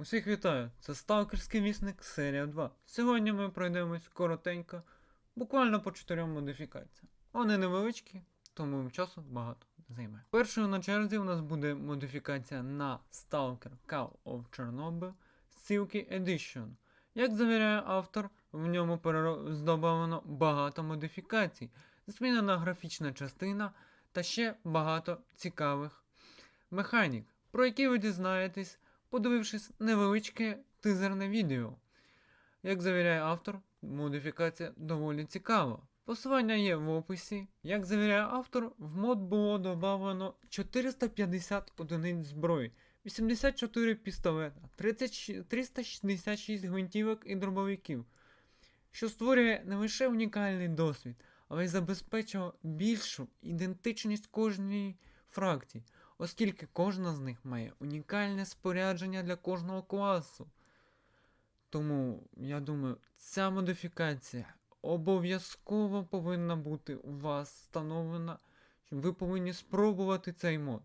Усіх вітаю! Це Сталкерський вісник серія 2. Сьогодні ми пройдемось коротенько, буквально по чотирьом модифікаціям. Вони невеличкі, тому часу багато займе. Першою на черзі у нас буде модифікація на Stalker Call of Chernobyl Silky Edition. Як завіряє автор, в ньому здобавлено багато модифікацій, змінена графічна частина та ще багато цікавих механік, про які ви дізнаєтесь подивившись невеличке тизерне відео. Як завіряє автор, модифікація доволі цікава. Посилання є в описі. Як завіряє автор, в мод було додано 450 одиниць зброї, 84 пістолета, 30, 366 гвинтівок і дробовиків, що створює не лише унікальний досвід, але й забезпечило більшу ідентичність кожній фракції оскільки кожна з них має унікальне спорядження для кожного класу. Тому, я думаю, ця модифікація обов'язково повинна бути у вас встановлена, що ви повинні спробувати цей мод.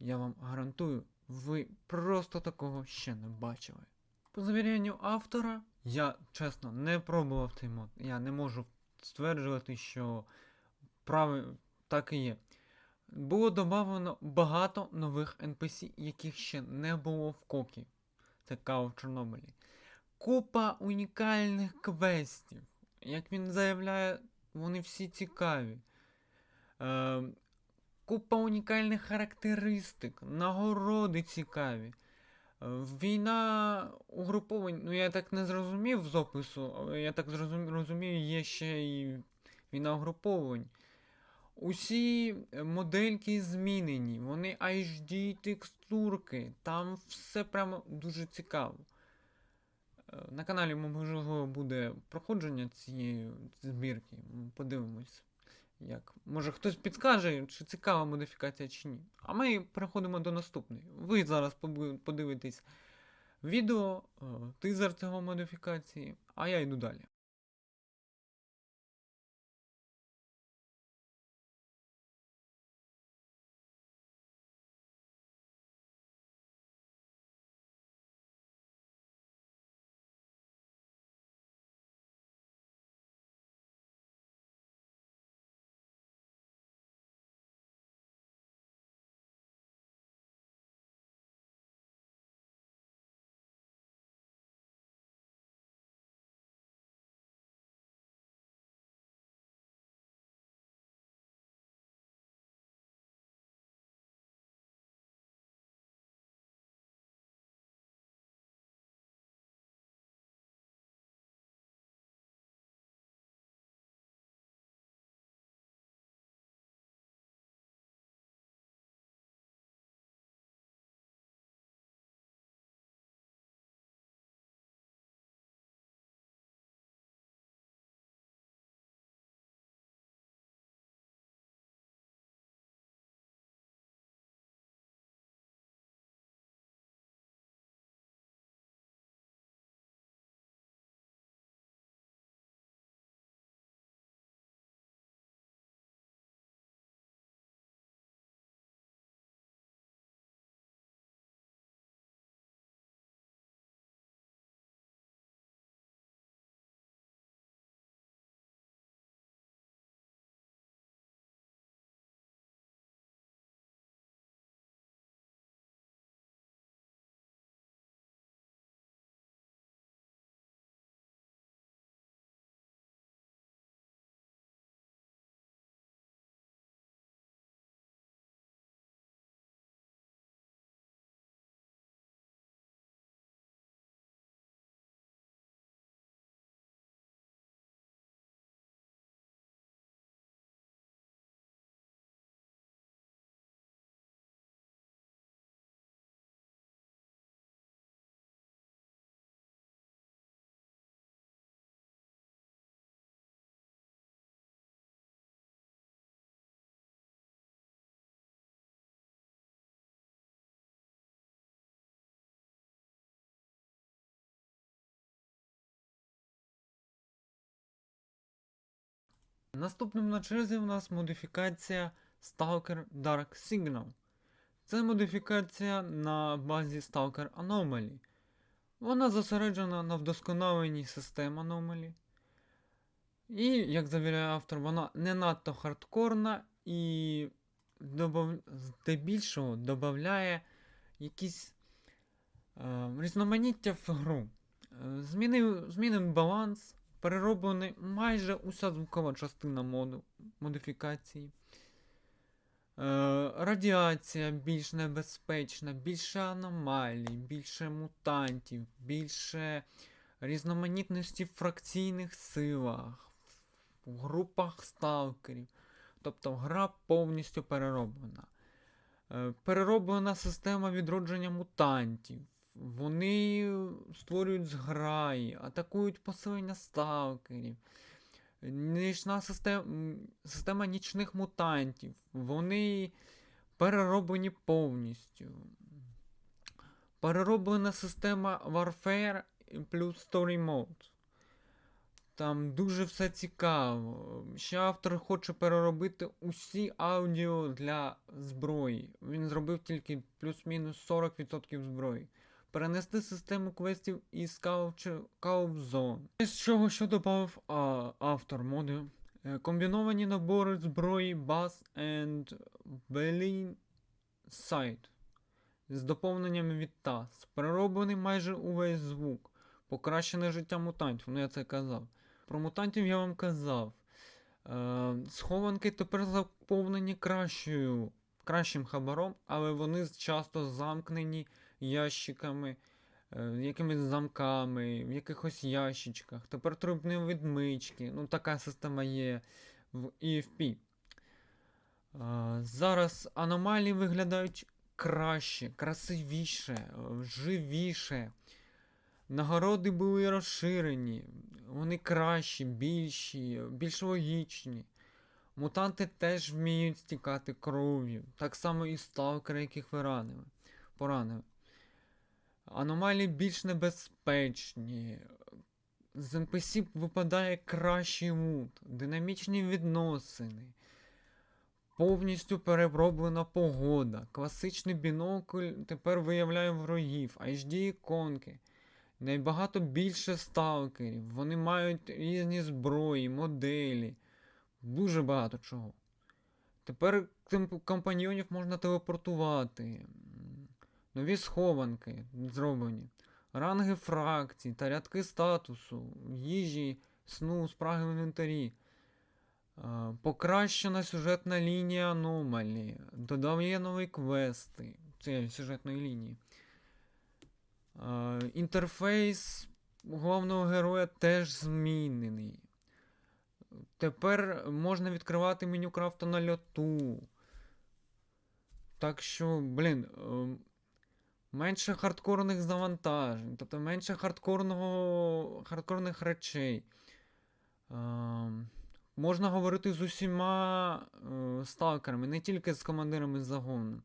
Я вам гарантую, ви просто такого ще не бачили. По завірянню автора, я чесно не пробував цей мод. Я не можу стверджувати, що прави так і є. Було додано багато нових NPC, яких ще не було в Кокі. Као в Чорнобилі. Купа унікальних квестів. Як він заявляє, вони всі цікаві. Е, купа унікальних характеристик, нагороди цікаві. Е, Війна угруповань, ну я так не зрозумів з опису, але я так розумію, є ще і війна угруповань. Усі е, модельки змінені, вони HD текстурки, там все прямо дуже цікаво. Е, На каналі, можливо, буде проходження цієї збірки. Подивимось. Як. Може хтось підскаже, чи цікава модифікація, чи ні. А ми переходимо до наступної. Ви зараз подивитесь відео, е, тизер цього модифікації, а я йду далі. Наступним на черзі у нас модифікація Stalker Dark Signal. Це модифікація на базі Stalker Anomaly. Вона зосереджена на вдосконаленні систем аномалі. І, як завіряє автор, вона не надто хардкорна і здебільшого додає якісь е, різноманіття в гру. Е, змінив, змінив баланс, перероблений майже уся звукова частина моду, модифікації. Е, радіація більш небезпечна, більше аномалій, більше мутантів, більше різноманітності в фракційних силах, в групах сталкерів. Тобто гра повністю перероблена. Е, Перероблена система відродження мутантів. Вони створюють зграї, атакують поселення сталкерів. Нічна система, система нічних мутантів. Вони перероблені повністю. Перероблена система Warfare плюс Story Mode. Там дуже все цікаво. Ще автор хоче переробити усі аудіо для зброї. Він зробив тільки плюс-мінус 40% зброї. Перенести систему квестів із Zone. З чого що додав автор моди. Е, Комбіновані набори зброї Bass and Berlin Sight з доповненнями від TAS. Перероблений майже увесь звук. Покращене життя мутантів, ну я це казав. Про мутантів я вам казав. Е, схованки тепер заповнені кращою, кращим хабаром, але вони часто замкнені ящиками, е, якимись замками, в якихось ящичках. Тепер трубні відмички. Ну, така система є в EFP. Е, зараз аномалії виглядають краще, красивіше, е, живіше. Нагороди були розширені, вони кращі, більші, більш логічні. Мутанти теж вміють стікати кров'ю, так само і сталкери, яких ви ранили, поранили. Аномалії більш небезпечні. З NPC випадає кращий лут, динамічні відносини. Повністю перероблена погода. Класичний бінокль тепер виявляє ворогів, HD іконки. Найбагато більше сталкерів. Вони мають різні зброї, моделі. Дуже багато чого. Тепер компаньйонів можна телепортувати. Нові схованки зроблені. Ранги фракцій та рядки статусу, їжі, сну, спраги в інвентарі. Покращена сюжетна лінія аномалі. Додає нові квести цієї сюжетної лінії. Інтерфейс головного героя теж змінений. Тепер можна відкривати меню крафта на льоту. Так що, блін, е, менше хардкорних завантажень, тобто менше хардкорного, хардкорних речей. Е, можна говорити з усіма е, сталкерами, не тільки з командирами загону.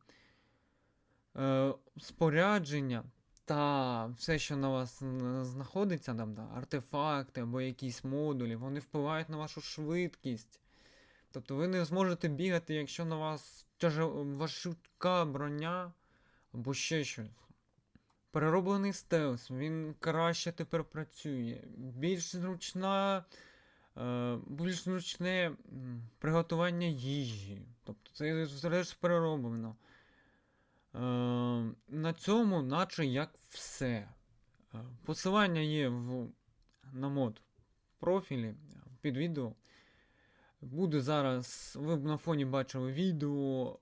Е, спорядження та все, що на вас знаходиться, там, да, артефакти або якісь модулі, вони впливають на вашу швидкість. Тобто ви не зможете бігати, якщо на вас важка броня або ще щось. Перероблений стелс, він краще тепер працює. Більш зручна, е, більш зручне приготування їжі. Тобто це теж перероблено. Е, на цьому, наче як все. Е, Посилання є в, на мод профілі під відео. Буде зараз, ви б на фоні бачили відео,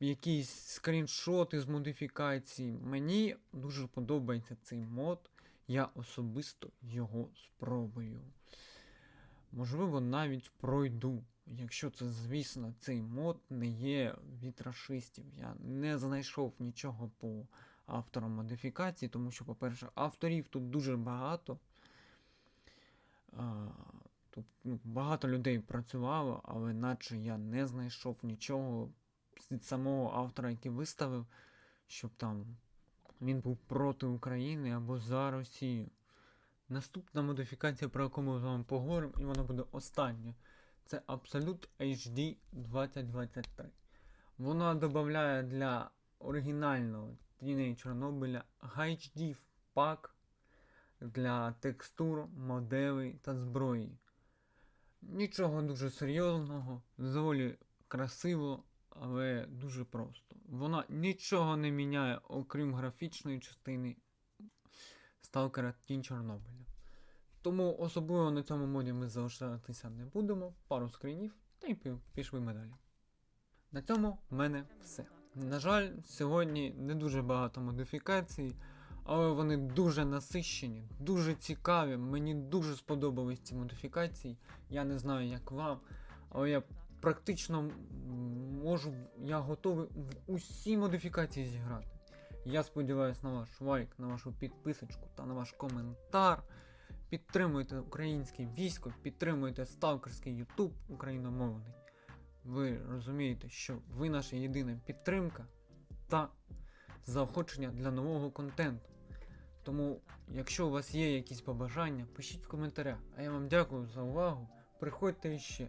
якісь скріншоти з модифікацій. Мені дуже подобається цей мод. Я особисто його спробую. Можливо, навіть пройду. Якщо це, звісно, цей мод не є від рашистів. Я не знайшов нічого по авторам модифікації, тому що, по-перше, авторів тут дуже багато. А, Тут ну, багато людей працювало, але наче я не знайшов нічого від самого автора, який виставив, щоб там він був проти України або за Росію. Наступна модифікація, про яку ми з вами поговоримо, і вона буде остання. Це Absolute HD 2023. Вона додає для оригінального Teenage Чорнобиля HD пак для текстур, моделей та зброї. Нічого дуже серйозного, доволі красиво, але дуже просто. Вона нічого не міняє, окрім графічної частини Сталкера Тінь Чорнобиля. Тому особливо на цьому моді ми залишатися не будемо. Пару скрінів та й пішли ми далі. На цьому в мене все. На жаль, сьогодні не дуже багато модифікацій, але вони дуже насищені, дуже цікаві. Мені дуже сподобались ці модифікації. Я не знаю, як вам, але я практично можу, я готовий в усі модифікації зіграти. Я сподіваюся на ваш лайк, на вашу підписочку та на ваш коментар. Підтримуйте українське військо, підтримуйте сталкерський Ютуб україномовний. Ви розумієте, що ви наша єдина підтримка та заохочення для нового контенту. Тому, якщо у вас є якісь побажання, пишіть в коментарях. А я вам дякую за увагу. Приходьте іще.